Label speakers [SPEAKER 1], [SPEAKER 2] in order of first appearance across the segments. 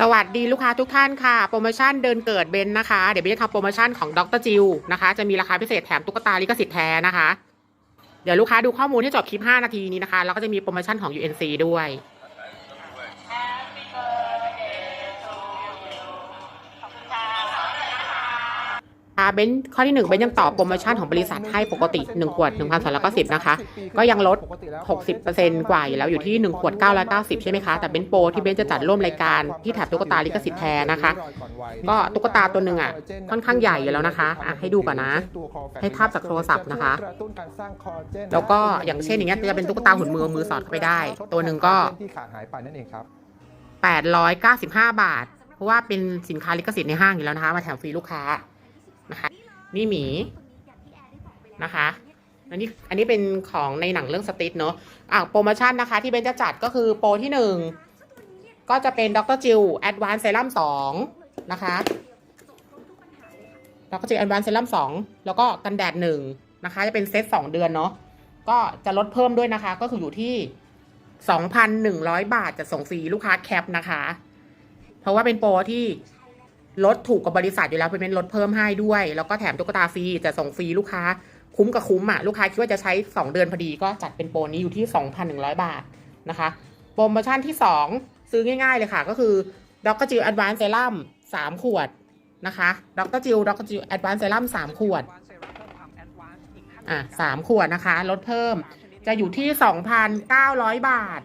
[SPEAKER 1] สวัสดีลูกค้าทุกท่านค่ะ โปรโมชั่นเดินเกิดเบนนะคะ เดี๋ยวเบนจะทำโปรโมชั่นของดรจิวนะคะ จะมีราคาพิเศษแถมตุ๊กตาลิขสิทธิ์แท้นะคะ เดี๋ยวลูกค้าดูข้อมูลที่จบคลิป 5 นาทีนี้นะคะ แล้วก็จะมีโปรโมชั่นของ UNC ด้วย ค่ะเบนซ์ข้อที่หนึ่งเบนซ์ยังต่อโปรโมชั่นของบริษัทให้ปกติ 1 ขวด 1 2 9 0นะคะ ก็ยังลด 60%กว่าอยู่แล้วอยู่ที่ 1 ขวด 990 ใช่ไหมคะ แต่เบนซ์โปรที่เบนซ์จะจัดร่วมรายการที่แถบตุ๊กตาลิขสิทธิ์แท้นะคะ ก็ตุ๊กตาตัวหนึ่งอะค่อนข้างใหญ่อยู่แล้วนะคะอะให้ดูก่อนนะ ให้ภาพจากโทรศัพท์นะคะ แล้วก็อย่างเช่นอย่างเงี้ยจะเป็นตุ๊กตาหุ่นมือมือสอดเข้าไปได้ ตัวหนึ่งก็
[SPEAKER 2] ที่ขาดหายไปนั่นเองครับ
[SPEAKER 1] 895 บาท เพราะว่าเป็นสินค้าลิขสิทธิ์ในห้างอยู่แล้วนะคะ มาแถมฟรีลูกค้านะคะ นี่หมีนะคะ อันนี้อันนี้เป็นของในหนังเรื่องสติทเนอะอะโปรโมชั่นนะคะ ที่เบนจะจัดก็คือโปรที่หนึ่งก็จะเป็นดรจิลแอดวานซ์เซรั่มสองนะคะดรจิลแอดวานซ์เซรั่มสองแล้วก็กันแดดหนึ่งนะคะ จะเป็นเซตสองเดือนเนาะก็จะลดเพิ่มด้วยนะคะ ก็คืออยู่ที่2,100บาทจะส่งฟรีลูกค้าแคปนะคะ เพราะว่าเป็นโปรที่ ลดถูกกับบริษัทอยู่แล้วเป็นลดเพิ่มให้ด้วย แล้วก็แถมตุ๊กตาฟรีจะส่งฟรีลูกค้า คุ้มกับคุ้มอะลูกค้าคิดว่าจะใช้ 2 เดือนพอดีก็จัดเป็นโปรนี้อยู่ที่ 2,100 บาทนะคะโปรโมชั่นที่ 2 ซื้อง่ายๆเลยค่ะ ก็คือด็อกเตอร์จิลแอดวานซ์เซรั่ม3ขวดนะคะด็อกเตอร์จิลด็อกเตอร์จิลแอดวานซ์เซรั่ม3ขวดอะสามขวดนะคะ ลดเพิ่มจะอยู่ที่ 2,900 บาท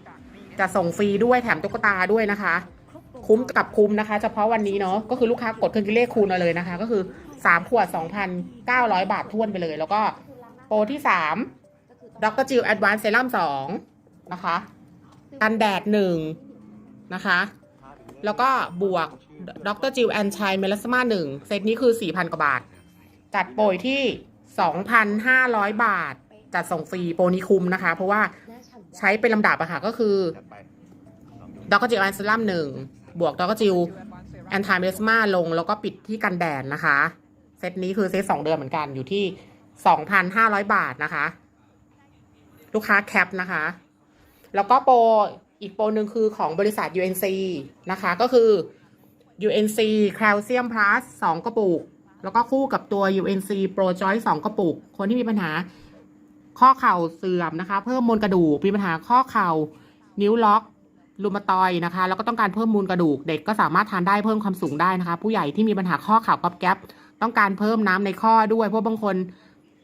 [SPEAKER 1] จะส่งฟรีด้วยแถมตุ๊กตาด้วยนะคะ คุ้มกับคุ้มนะคะ เฉพาะวันนี้เนาะก็คือลูกค้ากดเครื่องคิดเลขคูณมาเลยนะคะ ก็คือ3ขวด2,900บาทท้วนไปเลย แล้วก็โปรที่3ดรจิลแอดวานซ์เซรั่ม2นะคะกันแดด1นะคะ แล้วก็บวกดรจิลแอนชัยเมลัสมา1เซตนี้คือ4,000กว่าบาท จัดโปรที่2,500บาท จัดส่งฟรีโปรนี้คุ้มนะคะ เพราะว่าใช้เป็นลำดับอะค่ะก็คือดอกจิลแอนซลัมหนึ่ง บวกดอกจิลแอนท m เมสมาลงแล้วก็ปิดที่กันแดดนะคะ เซตนี้คือเซตสองเดือนเหมือนกันอยู่ที่2,500บาทนะคะ ลูกค้าแคปนะคะ แล้วก็โปรอีกโปรหนึ่งคือของบริษัท UNC นะคะ ก็คือ UNC Calcium Plus 2 กระปุก แล้วก็คู่กับตัว UNC Pro Joy 2กระปุก คนที่มีปัญหาข้อเข่าเสื่อมนะคะ เพิ่มมวลกระดูกมีปัญหาข้อเข่านิ้วล็อก รูมาตอยนะคะ แล้วก็ต้องการเพิ่มมูลกระดูก เด็กก็สามารถทานได้เพิ่มความสูงได้นะคะ ผู้ใหญ่ที่มีปัญหาข้อข่าวกับแก๊บต้องการเพิ่มน้ำในข้อด้วย เพราะบางคน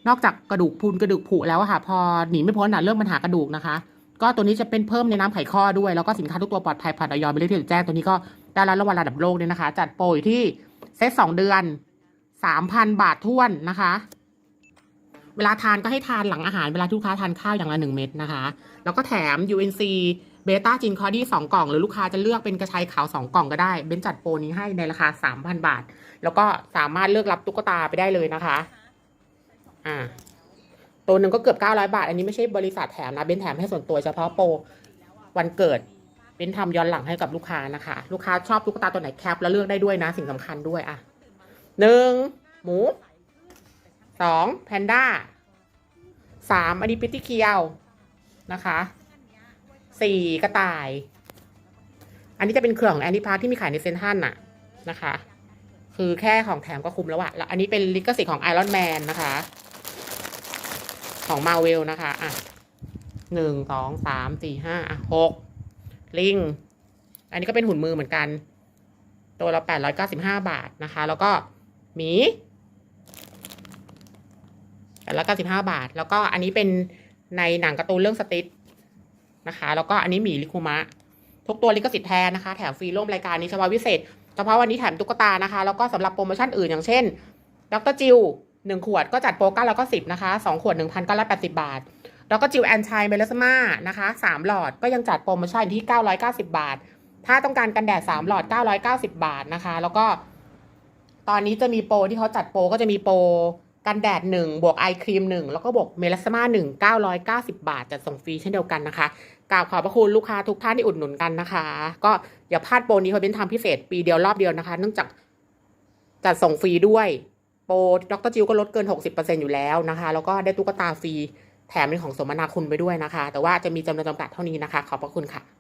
[SPEAKER 1] นอกจากกระดูกพรุนกระดูกผุแล้วอะค่ะ พอหนีไม่พ้นอะเรื่องปัญหากระดูกนะคะ ก็ตัวนี้จะเป็นเพิ่มในน้ำไขข้อด้วย แล้วก็สินค้าทุกตัวปลอดภัยผ่านออยไปเรื่อยๆแจ้งตัวนี้ก็ได้รับรางวัลระดับโลกเลยนะคะ จัดโปรอยู่ที่เซตสองเดือนสามพันบาทท้วนนะคะ เวลาทานก็ให้ทานหลังอาหารเวลาที่ลูกค้าทานข้าวอย่างละหนึ่งเม็ดนะคะ แล้วก็แถม UNC เบต้าจินคอดี้สองกล่อง หรือลูกค้าจะเลือกเป็นกระชายขาวสองกล่องก็ได้ เบนจัดโปรนี้ให้ในราคาสามพันบาท แล้วก็สามารถเลือกรับตุ๊กตาไปได้เลยนะคะ อ่า ตัวหนึ่งก็เกือบเก้าร้อยบาท อันนี้ไม่ใช่บริษัทแถมนะเบนแถมให้ส่วนตัวเฉพาะโปรวันเกิดเบนทำย้อนหลังให้กับลูกค้านะคะ ลูกค้าชอบตุ๊กตาตัวไหนแคปแล้วเลือกได้ด้วยนะ สิ่งสำคัญด้วยอะหนึ่งหมูสองแพนด้าสามอันนี้ปิตตี้เคียวนะคะ สี่กระต่าย อันนี้จะเป็นเครื่องของแอนนิพาร์ที่มีขายในเซนทันน่ะนะคะ คือแค่ของแถมก็คุ้มแล้วอะแล้วอันนี้เป็นลิขสิทธิ์ของไอรอนแมนนะคะ ของมาเวลนะคะอะหนึ่งสองสามสี่ห้าอะหกลิง อันนี้ก็เป็นหุ่นมือเหมือนกัน ตัวละแปดร้อยเก้าสิบห้าบาทนะคะ แล้วก็หมีแปดร้อยเก้าสิบห้าบาท แล้วก็อันนี้เป็นในหนังการ์ตูนเรื่องสติ๊ด นะคะ แล้วก็อันนี้หมีลิคุมะ ทุกตัวลิขสิทธิ์แท้นะคะ แถมฟรีร่วมรายการนี้เฉพาะพิเศษ เฉพาะวันนี้แถมตุ๊กตานะคะ แล้วก็สำหรับโปรโมชั่นอื่นอย่างเช่น ดรจิลหนึ่งขวดก็จัดโปรเก้าแล้วก็สิบนะคะสองขวดหนึ่งพันเก้าร้อยแปดสิบาทดรจิลแอนชัยเมลสมานะคะสามหลอดก็ยังจัดโปรโมชั่นที่เก้าร้อยเก้าสิบาท ถ้าต้องการกันแดดสามหลอดเก้าร้อยเก้าสิบาทนะคะ แล้วก็ ตอนนี้จะมีโปรที่เขาจัดโปรก็จะมีโปรกันแดดหนึ่งบวกไอครีมหนึ่งแล้วก็บวกเมลสมาหนึ่งเก้าร้อยเก้าสิบาทจัดส่งฟรีเช่นเดียวกันนะคะ กราบขอบพระคุณลูกค้าทุกท่านที่อุดหนุนกันนะคะ ก็อย่าพลาดโปรนี้เขาเป็นทำพิเศษปีเดียวรอบเดียวนะคะ เนื่องจากจัดส่งฟรีด้วย โปรดรจิวก็ลดเกิน 60%อยู่แล้วนะคะ แล้วก็ได้ตุ๊กตาฟรีแถมเป็นของสมนาคุณไปด้วยนะคะ แต่ว่าจะมีจำนวนจำกัดเท่านี้นะคะ ขอบพระคุณค่ะ